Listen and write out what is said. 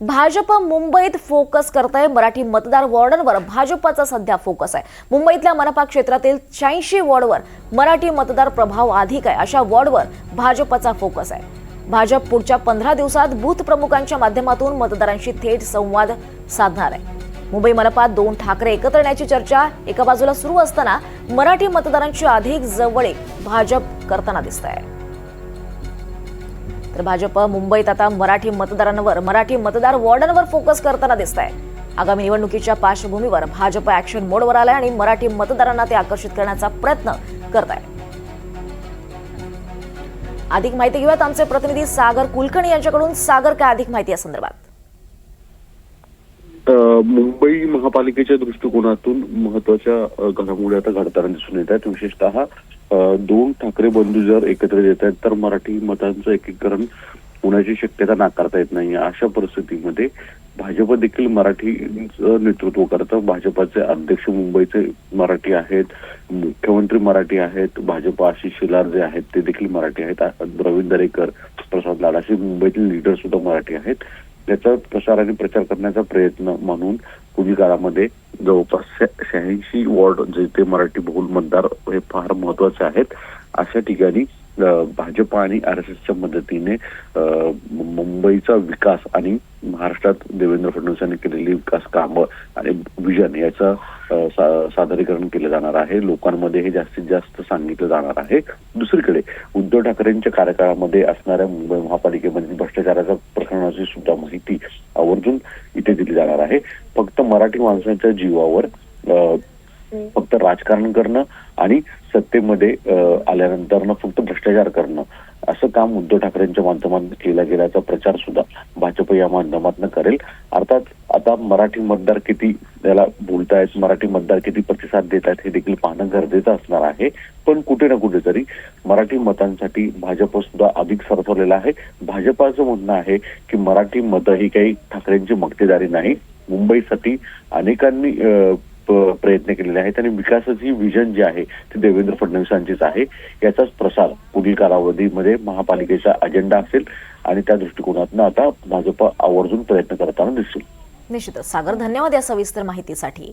भाजप मुंबईत फोकस करत आहे मराठी मतदार वॉर्डांवर भाजपचा सध्या फोकस आहे. मुंबईतल्या मनपा क्षेत्रातील शहाऐंशी वॉर्डवर मराठी मतदार प्रभाव अधिक आहे. अशा वॉर्डवर भाजपचा फोकस आहे. भाजप पुढच्या पंधरा दिवसात बूथ प्रमुखांच्या माध्यमातून मतदारांशी थेट संवाद साधणार आहे. मुंबई मनपात दोन ठाकरे एकत्र येण्याची चर्चा एका बाजूला सुरू असताना मराठी मतदारांची अधिक जवळ भाजप करताना दिसत आहे तर भाजप मुंबईत आता मराठी मतदारांवर मराठी मतदार वॉर्डनवर फोकस करताना दिसत आहे आगामी निवडणुकीच्या पार्श्वभूमीवर भाजप ऍक्शन मोडवर आलाय आणि मराठी मतदारांना ते आकर्षित करण्याचा प्रयत्न करत आहे अधिक माहिती घेऊयात आमचे प्रतिनिधी सागर कुलकर्णी यांच्याकडून. सागर काय अधिक माहिती या संदर्भात? मुंबई महापालिकेच्या दृष्टिकोनातून महत्त्वाच्या घडामोडी आता घडताना दिसून येत आहेत. विशेषतः दोन ठाकरे बंधू जर एकत्र येत आहेत तर मराठी मतांचं एकीकरण होण्याची शक्यता नाकारता येत नाही अशा परिस्थितीमध्ये भाजप देखील मराठीचं नेतृत्व करतं. भाजपाचे अध्यक्ष मुंबईचे मराठी आहेत मुख्यमंत्री मराठी आहेत भाजप आशिष शेलार जे आहेत ते देखील मराठी आहेत. आ- रवींद्र दरेकर प्रसाद लाडाशी मुंबईतील लीडर सुद्धा मराठी आहेत. त्याचा प्रसार आणि प्रचार करण्याचा प्रयत्न म्हणून पूर्वी काळामध्ये जवळपास शहाऐंशी वॉर्ड जे ते मराठी बहुल मतदार हे फार महत्त्वाचे आहेत अशा ठिकाणी भाजप आणि आर एस एसच्या मदतीने मुंबईचा विकास आणि महाराष्ट्रात देवेंद्र फडणवीस यांनी केलेली विकास कामं आणि विजन याचं सा- सादरीकरण केलं जाणार आहे. लोकांमध्ये हे जास्तीत जास्त सांगितलं जाणार आहे. दुसरीकडे उद्धव ठाकरेंच्या कार्यकाळामध्ये असणाऱ्या मुंबई महापालिकेमधील भ्रष्टाचाराचा प्रकरणाची सुद्धा माहिती आवर्जून इथे दिली जाणार आहे. फक्त मराठी माणसाच्या जीवावर फक्त राजकारण करणं आणि सत्तेमध्ये आल्यानंतर फक्त भ्रष्टाचार करणं. असं काम उद्धव ठाकरेंच्या माध्यमातून केला गेल्याचा प्रचार सुद्धा भाजप या माध्यमातून करेल. अर्थात आता मराठी मतदार किती त्याला बोलतायत मराठी मतदार किती प्रतिसाद देत आहेत हे देखील पाहणं गरजेचं असणार आहे. पण कुठे ना कुठेतरी मराठी मतांसाठी भाजप सुद्धा अधिक सरसवलेला आहे. भाजपाचं म्हणणं आहे की मराठी मतं ही काही ठाकरेंची मक्तेदारी नाही. मुंबईसाठी अनेकांनी प्रयत्न केलेले आहेत आणि विकासाची विजन जे आहे ते देवेंद्र फडणवीसांचीच आहे. याचाच प्रसार पुढील कालावधीमध्ये महापालिकेचा अजेंडा असेल आणि त्या दृष्टिकोनातून आता भाजप आवर्जून प्रयत्न करताना दिसेल निश्चितच. सागर धन्यवाद या सविस्तर माहितीसाठी.